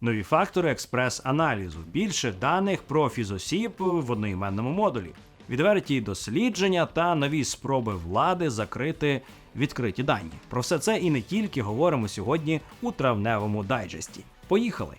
Нові фактори експрес-аналізу, більше даних про фізосіб в одноіменному модулі, відверті дослідження та нові спроби влади закрити відкриті дані. Про все це і не тільки говоримо сьогодні у травневому дайджесті. Поїхали!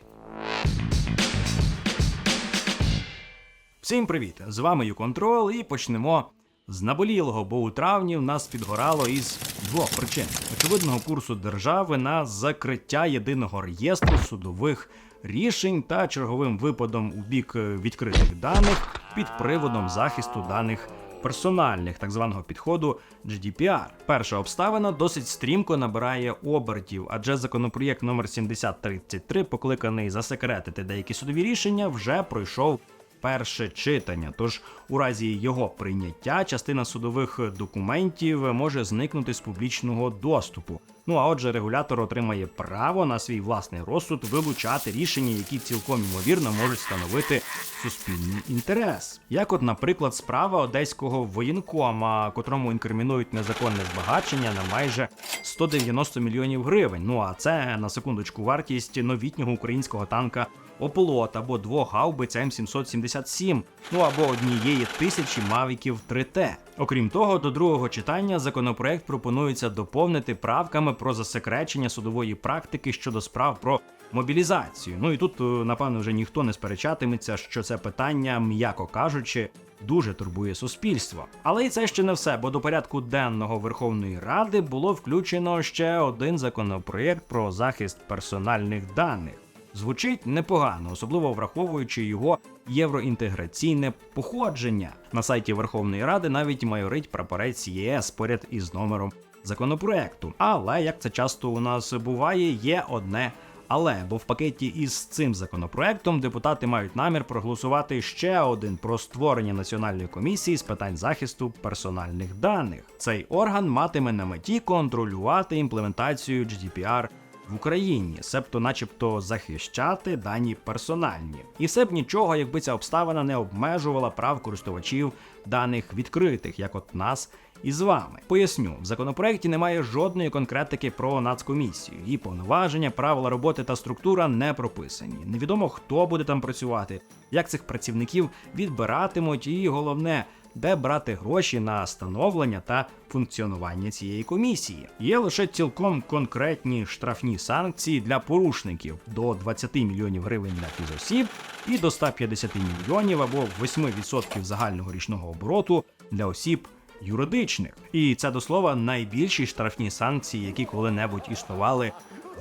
Всім привіт! З вами YouControl і почнемо з наболілого, бо у травні в нас підгорало із двох причин: очевидного курсу держави на закриття єдиного реєстру судових рішень та черговим випадом у бік е, відкритих даних під приводом захисту даних. Персональних так званого підходу GDPR. Перша обставина досить стрімко набирає обертів, адже законопроєкт номер 7033, покликаний засекретити деякі судові рішення, вже пройшов перше читання. Тож у разі його прийняття частина судових документів може зникнути з публічного доступу. Ну а отже, регулятор отримає право на свій власний розсуд вилучати рішення, які цілком ймовірно можуть становити суспільний інтерес. Як, от, наприклад, справа одеського воєнкома, котрому інкримінують незаконне збагачення на майже 190 мільйонів гривень. Ну а це на секундочку вартість новітнього українського танка ополот або двох гаубиць М777, ну або однієї тисячі мавіків 3Т. Окрім того, до другого читання законопроект пропонується доповнити правками про засекречення судової практики щодо справ про мобілізацію. Ну і тут, е, напевно, вже ніхто не сперечатиметься, що це питання, м'яко кажучи, дуже турбує суспільство. Але і це ще не все, бо до порядку денного Верховної Ради було включено ще один законопроєкт про захист персональних даних. Звучить непогано, особливо враховуючи його євроінтеграційне походження. На сайті Верховної Ради навіть майорить прапорець ЄС поряд із номером законопроекту. Але як це часто у нас буває, є одне. Але бо в пакеті із цим законопроектом депутати мають намір проголосувати ще один про створення національної комісії з питань захисту персональних даних. Цей орган матиме на меті контролювати імплементацію GDPR в Україні, себто, начебто, захищати дані персональні. І все б нічого, якби ця обставина не обмежувала прав користувачів даних відкритих, як от нас. І з вами поясню, в законопроекті немає жодної конкретики про нацкомісію. Її повноваження, правила роботи та структура не прописані. Невідомо хто буде там працювати, як цих працівників відбиратимуть, і головне, де брати гроші на становлення та функціонування цієї комісії. Є лише цілком конкретні штрафні санкції для порушників до 20 мільйонів гривень для фізосіб і до 150 мільйонів або 8% загального річного обороту для осіб. Юридичних, і це до слова найбільші штрафні санкції, які коли-небудь існували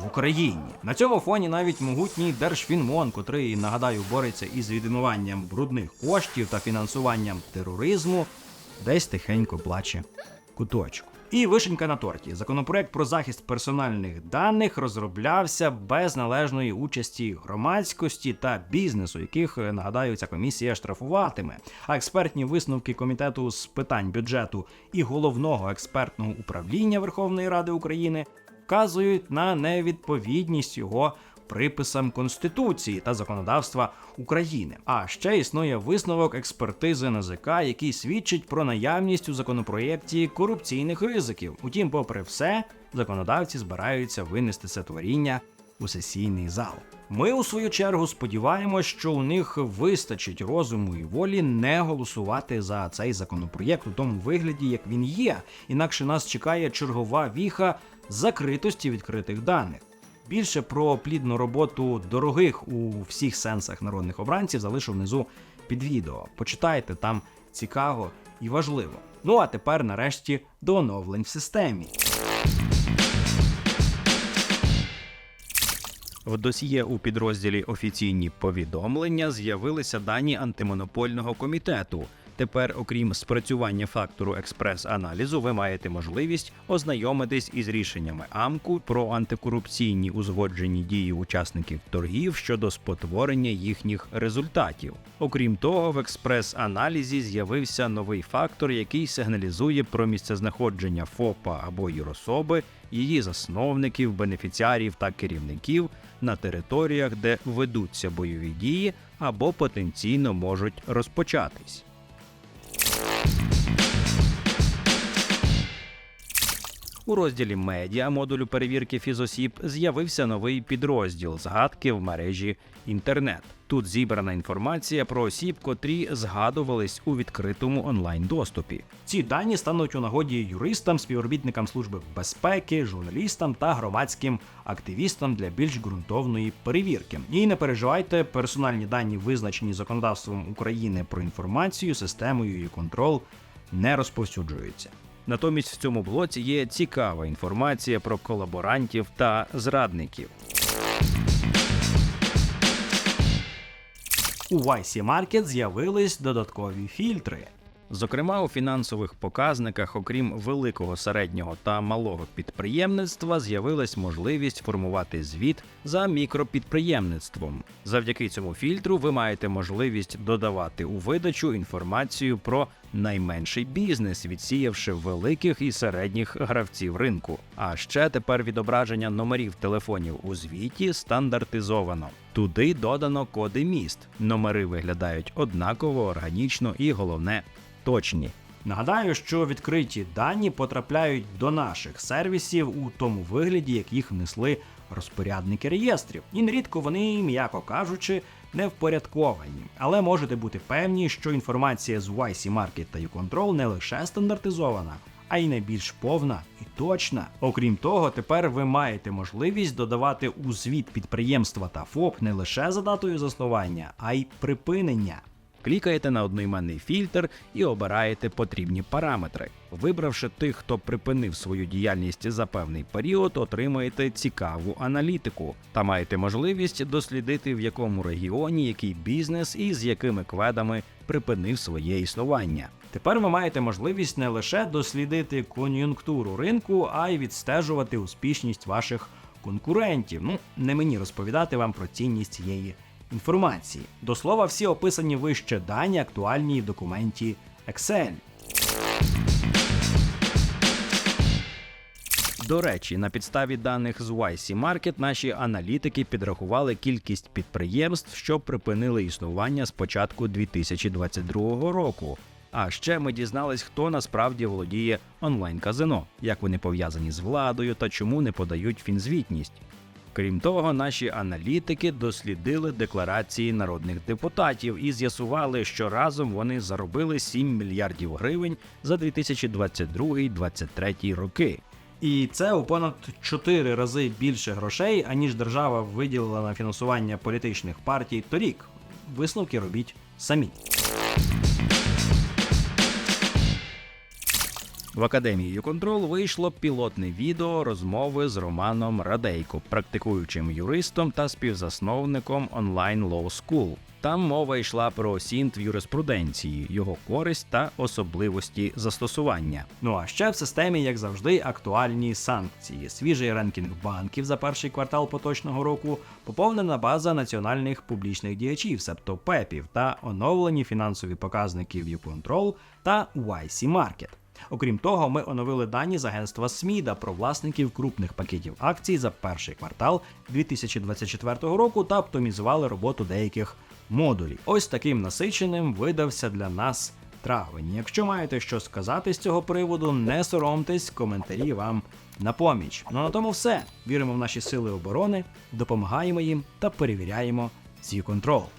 в Україні. На цьому фоні навіть могутній Держфінмон, котрий нагадаю бореться із відмиванням брудних коштів та фінансуванням тероризму, десь тихенько плаче куточку. І вишенька на торті. Законопроект про захист персональних даних розроблявся без належної участі громадськості та бізнесу, яких нагадаю, ця комісія штрафуватиме. А експертні висновки комітету з питань бюджету і головного експертного управління Верховної Ради України вказують на невідповідність його приписам Конституції та законодавства України. А ще існує висновок експертизи НЗК, який свідчить про наявність у законопроєкті корупційних ризиків. Утім, попри все, законодавці збираються винести це творіння у сесійний зал. Ми, у свою чергу, сподіваємось, що у них вистачить розуму і волі не голосувати за цей законопроєкт у тому вигляді, як він є. Інакше нас чекає чергова віха закритості відкритих даних. Більше про плідну роботу дорогих у всіх сенсах народних обранців залишу внизу під відео. Почитайте там цікаво і важливо. Ну а тепер, нарешті, до оновлень в системі. В досьє у підрозділі Офіційні повідомлення з'явилися дані антимонопольного комітету. Тепер, окрім спрацювання фактору експрес-аналізу, ви маєте можливість ознайомитись із рішеннями АМКУ про антикорупційні узгоджені дії учасників торгів щодо спотворення їхніх результатів. Окрім того, в експрес-аналізі з'явився новий фактор, який сигналізує про місцезнаходження ФОПа або юрособи, її засновників, бенефіціарів та керівників на територіях, де ведуться бойові дії або потенційно можуть розпочатись. У розділі медіа модулю перевірки фізосіб з'явився новий підрозділ згадки в мережі інтернет. Тут зібрана інформація про осіб, котрі згадувались у відкритому онлайн доступі. Ці дані стануть у нагоді юристам, співробітникам служби безпеки, журналістам та громадським активістам для більш ґрунтовної перевірки. І не переживайте, персональні дані, визначені законодавством України про інформацію, системою і контрол, не розповсюджуються. Натомість в цьому блоці є цікава інформація про колаборантів та зрадників. У YC Market з'явились додаткові фільтри. Зокрема, у фінансових показниках, окрім великого, середнього та малого підприємництва, з'явилась можливість формувати звіт за мікропідприємництвом. Завдяки цьому фільтру ви маєте можливість додавати у видачу інформацію про найменший бізнес, відсіявши великих і середніх гравців ринку. А ще тепер відображення номерів телефонів у звіті стандартизовано. Туди додано коди міст. Номери виглядають однаково, органічно і головне точні. Нагадаю, що відкриті дані потрапляють до наших сервісів у тому вигляді, як їх внесли розпорядники реєстрів. І нерідко вони, м'яко кажучи, не впорядковані. Але можете бути певні, що інформація з YC Market та YouControl не лише стандартизована, а й найбільш повна і точна. Окрім того, тепер ви маєте можливість додавати у звіт підприємства та ФОП не лише за датою заснування, а й припинення. Клікаєте на одноіменний фільтр і обираєте потрібні параметри. Вибравши тих, хто припинив свою діяльність за певний період, отримаєте цікаву аналітику та маєте можливість дослідити, в якому регіоні який бізнес і з якими кведами припинив своє існування. Тепер ви маєте можливість не лише дослідити кон'юнктуру ринку, а й відстежувати успішність ваших конкурентів. Ну, не мені розповідати вам про цінність цієї інформації. До слова, всі описані вище дані актуальні в документі Excel. До речі, на підставі даних з YC Market наші аналітики підрахували кількість підприємств, що припинили існування з початку 2022 року. А ще ми дізнались, хто насправді володіє онлайн-казино, як вони пов'язані з владою та чому не подають фінзвітність. Крім того, наші аналітики дослідили декларації народних депутатів і з'ясували, що разом вони заробили 7 мільярдів гривень за 2022-2023 роки. І це у понад 4 рази більше грошей, аніж держава виділила на фінансування політичних партій торік. Висновки робіть самі. В академії «Юконтрол» вийшло пілотне відео розмови з Романом Радейко, практикуючим юристом та співзасновником онлайн Law School. Там мова йшла про сінт в юриспруденції, його користь та особливості застосування. Ну а ще в системі, як завжди, актуальні санкції, свіжий ренкінг банків за перший квартал поточного року, поповнена база національних публічних діячів, себто ПЕПів, та оновлені фінансові показники Viewcontrol та YC Market. Окрім того, ми оновили дані з агентства СМІДа про власників крупних пакетів акцій за перший квартал 2024 року та оптимізували роботу деяких модулів. Ось таким насиченим видався для нас травень. Якщо маєте що сказати з цього приводу, не соромтесь, коментарі вам на поміч. Ну на тому все. Віримо в наші сили оборони, допомагаємо їм та перевіряємо свій контроль.